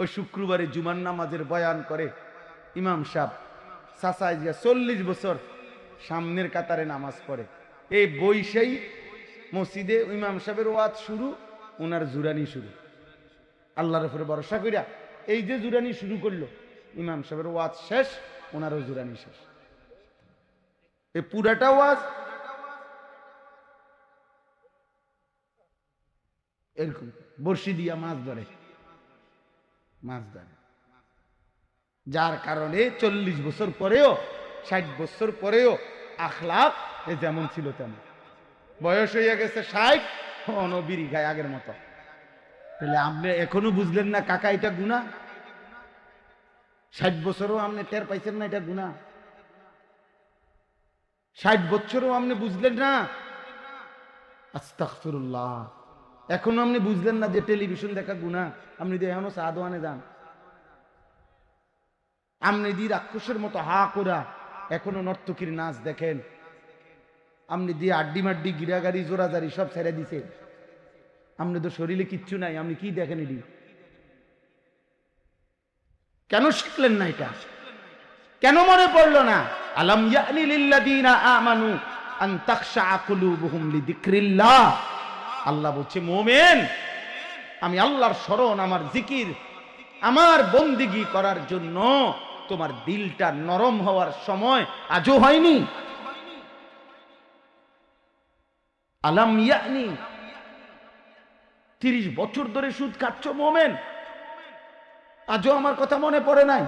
ওই শুক্রবারে জুমার নামাজের বয়ান করে ইমাম সাহ সাসাই জিয়া চল্লিশ বছর সামনের কাতারে নামাজ পড়ে। এই বৈশাই মসজিদে ইমাম সাহেবের ওয়াজ শুরু ওনার জুরানি শুরু। আল্লাহর উপরে ভরসা করিয়া এই যে জুরানি শুরু করল, ইমাম সাহেবের ওয়াজ শেষ ওনারও জুরানি শেষ। এই পুরাটা ওয়াজ এরকম বর্ষি দিয়া মাছ ধরে। মাছ ধরে। যার কারণে চল্লিশ বছর পরেও, ষাট বছর পরেও আখলাপ এ যেমন ছিল তেমন। বয়স হইয়া গেছে ষাট, অনবিরি গায়ে আগের মতো। তাহলে আপনি এখনও বুঝলেন না কাকা এটা গুণা? ষাট বছরও আপনি টের পাইছেন না এটা গুণা? ষাট বছরও আপনি বুঝলেন না? আস্তাগফিরুল্লাহ। এখনও আপনি বুঝলেন না যে টেলিভিশন দেখা গুণা আপনি এখনও চা দোয়ানে যান। আপনি দিয়ে রাক্ষসের মতো হা করা এখনও নর্তকীর নাচ দেখেন। আপনি দিয়ে আড্ডি মাড্ডি গিরাগাড়ি জোরাজারি সব ছেড়ে দিছে। আপনি তো শরীরে কিচ্ছু নাই, আপনি কি দেখেন এটি? কেন শিখলেন না এটা? কেন মনে পড়ল না? আলম ইয়ানি লিল্লাযীনা আমানু আন তাখশা কুলুবুহুম লিযিকরিল্লাহ। আল্লাহ বলছে, মোমেন, আমি আল্লাহর স্মরণ, আমার জিকির, আমার বন্দিগি করার জন্য তোমার দিলটা নরম হওয়ার সময় আজও হয়নি। আলাম ইয়ানি, তিরিশ বছর ধরে সুদ খাচ্ছ, মোমেন, আজও আমার কথা মনে পড়ে নাই।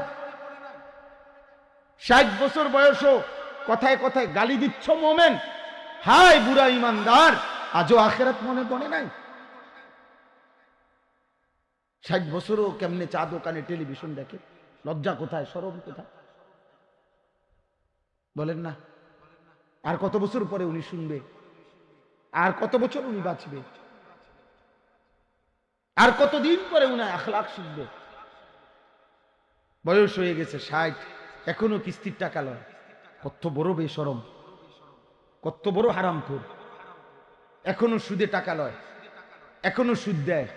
ষাট বছর বয়সও কথায় কথায় গালি দিচ্ছ, মোমেন হাই বুড়া ইমানদার আজও আখেরাত মনে পড়ে নাই? ষাট বছরও কেমনে চা দোকানে টেলিভিশন দেখে? লজ্জা কোথায়, সরম কোথায়? বলেন না। আর কত বছর পরে উনি শুনবে? আর কত বছর উনি বাঁচবে? আর কতদিন পরে উনি আখলাখ শিখবে? বয়স হয়ে গেছে ষাট। এখনও কিস্তির টাকা লয়। কত বড় বেসরম। কত বড় হারাম কর এখনও সুদে টাকা লয়, এখনও সুদ দেয়।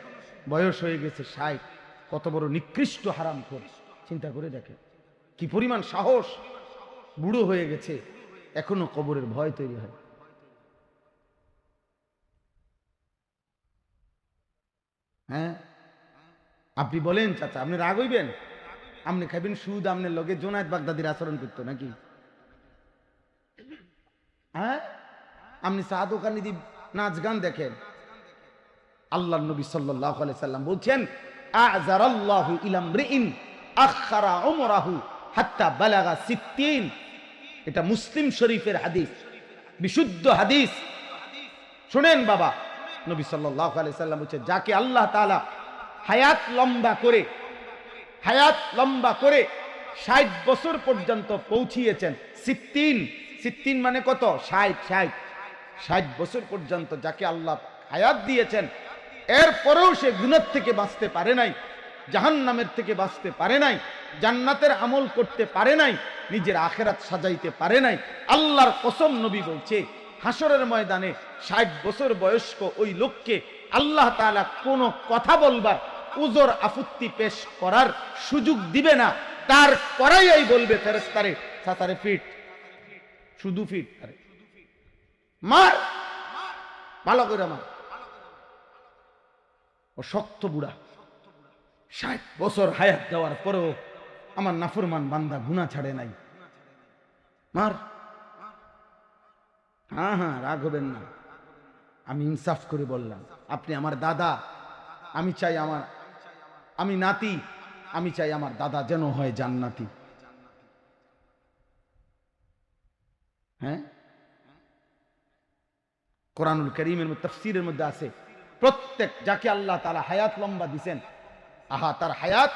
বয়স হয়ে গেছে ষাট, কত বড় নিকৃষ্ট হারাম কর চিন্তা করে দেখে কি পরিমাণ সাহস। বুড়ো হয়ে গেছে, এখনও কবরের ভয় তৈরি হয়। হ্যাঁ? আপনি বলেন, চাচা, আপনি রাগ হইবেন? আপনি খাইবেন সুদ আপনার লগে জোনায়ত বাগদাদির আচরণ করতো নাকি? হ্যাঁ? আপনি চা দোকানে দি নাচ গান দেখেন। আল্লাহ নবী সাল্লাহ সাল্লাম বলছেন এটা মুসলিম শরীফের হাদিস, বিশুদ্ধ হাদিস। শুনেন বাবা, নবী সাল্লাম বলছে, যাকে আল্লাহ তাআলা হায়াত লম্বা করে, হায়াত লম্বা করে ষাট বছর পর্যন্ত পৌঁছিয়েছেন, সিত্তিন। সিত্তিন মানে কত? ষাট ষাট। ষাট বছর পর্যন্ত যাকে আল্লাহ হায়াত দিয়েছেন এরপরেও সে গুণের থেকে বাঁচতে পারে নাই জাহান নামের থেকে বাঁচতে পারে নাই, জান্নাতের আমল করতে পারে নাই, নিজের আখেরাত সাজাইতে পারে নাই। আল্লাহর কসম নবী বলছে হাসরের ময়দানে ষাট বছর বয়স্ক ওই লোককে আল্লাহ তাআলা কোনো কথা বলবার উজোর আফুত্তি পেশ করার সুযোগ দিবে না। তার করাই বলবে ফেরেস্তারে সাতারে ফিট, শুধু ফিট, আরে মার। ভালো করে মার। ও শক্ত বুড়া। ষাট বছর হায়াত দেওয়ার পরেও আমার নাফরমান বান্দা গুণা ছাড়ে নাই। মার। হ্যাঁ হ্যাঁ রাগ হবেন না। আমি ইনসাফ করে বললাম, আপনি আমার দাদা, আমি চাই আমার, আমি নাতি, আমি চাই আমার দাদা যেন হয় জান্নাতি। হ্যাঁ? কোরআনুল করিমের মধ্যে, তফসিরের মধ্যে আছে। প্রত্যেক যাকে আল্লাহ তারা হায়াত লম্বা দিছেন, আহা, তার হায়াত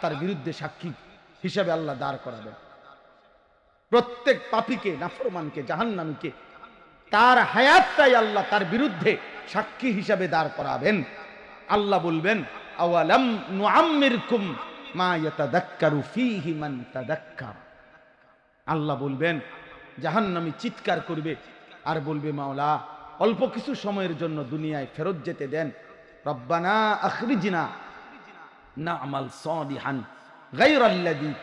তার বিরুদ্ধে সাক্ষী হিসাবে আল্লাহ দাঁড় করাবেন। প্রত্যেক পাপিকে, নাফরমানকে, জাহান্নামীকে তার হায়াতটাই আল্লাহ তার বিরুদ্ধে সাক্ষী হিসাবে দাঁড় করাবেন। আল্লাহ বলবেন আল্লাহ বলবেন, জাহান্নামী চিৎকার করবে আর বলবে, মাওলা অল্প কিছু সময়ের জন্য দুনিয়ায় ফেরত যেতে দেন। রব্বানা আখরিজিনা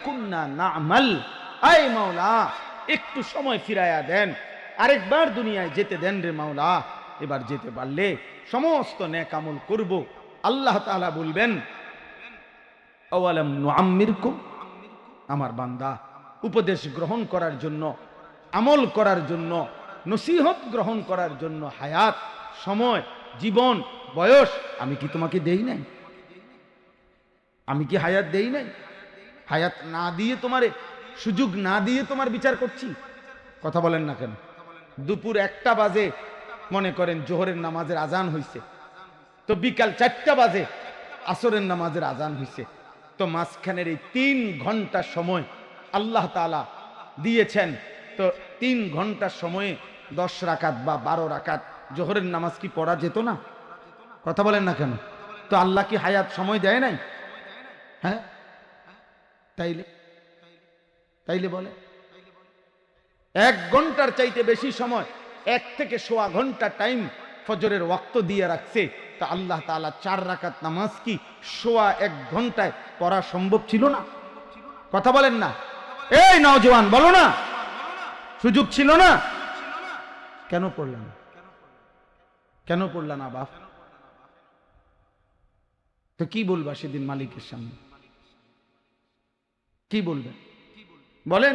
কুননা না'মাল। আয় মাওলা, একটু সময় ফিরায়া দেন, আরেকবার দুনিয়ায় যেতে দেন রে মাওলা। এবার যেতে পারলে সমস্ত নেক আমল করব। আল্লাহ তাআলা বলবেন আমার বান্দা, উপদেশ গ্রহণ করার জন্য, আমল করার জন্য নসিহত গ্রহণ করার জন্য হায়াত, সময়, জীবন, বয়স আমি কি তোমাকে দেই নাই? আমি কি হায়াত দেই নাই? হায়াত না দিয়ে তোমারে, সুযোগ না দিয়ে তোমার বিচার করছি? কথা বলেন না কেন? দুপুর একটা বাজে, মনে করেন জোহরের নামাজের আজান হইছে। তো বিকাল চারটা বাজে, আসরের নামাজের আজান হইছে। তো মাঝখানের এই তিন ঘণ্টা সময় আল্লাহ তালা দিয়েছেন। তো তিন ঘণ্টা সময়ে দশ রাকাত বা বারো রাকাত জোহরের নামাজ কি পড়া যেত না? কথা বলেন না কেন? তো আল্লাহ কি হায়াত সময় দেয় নাই? হ্যাঁ? তাইলে? তাইলে বলে। এক ঘণ্টার চাইতে বেশি সময়, এক থেকে সোয়া ঘণ্টা টাইম ফজরের ওয়াক্ত দিয়ে রাখছে। তা আল্লাহ তাআলা চার রাকাত নামাজ কি সোয়া এক ঘন্টায় পড়া সম্ভব ছিল না? কথা বলেন না। এই নওজওয়ান বলো না। সুযোগ ছিল না? কেন পড়লেন? কেন পড়লেন না বাপ তো কি বলবা সেদিন মালিকের সামনে? কি বলবে বলেন।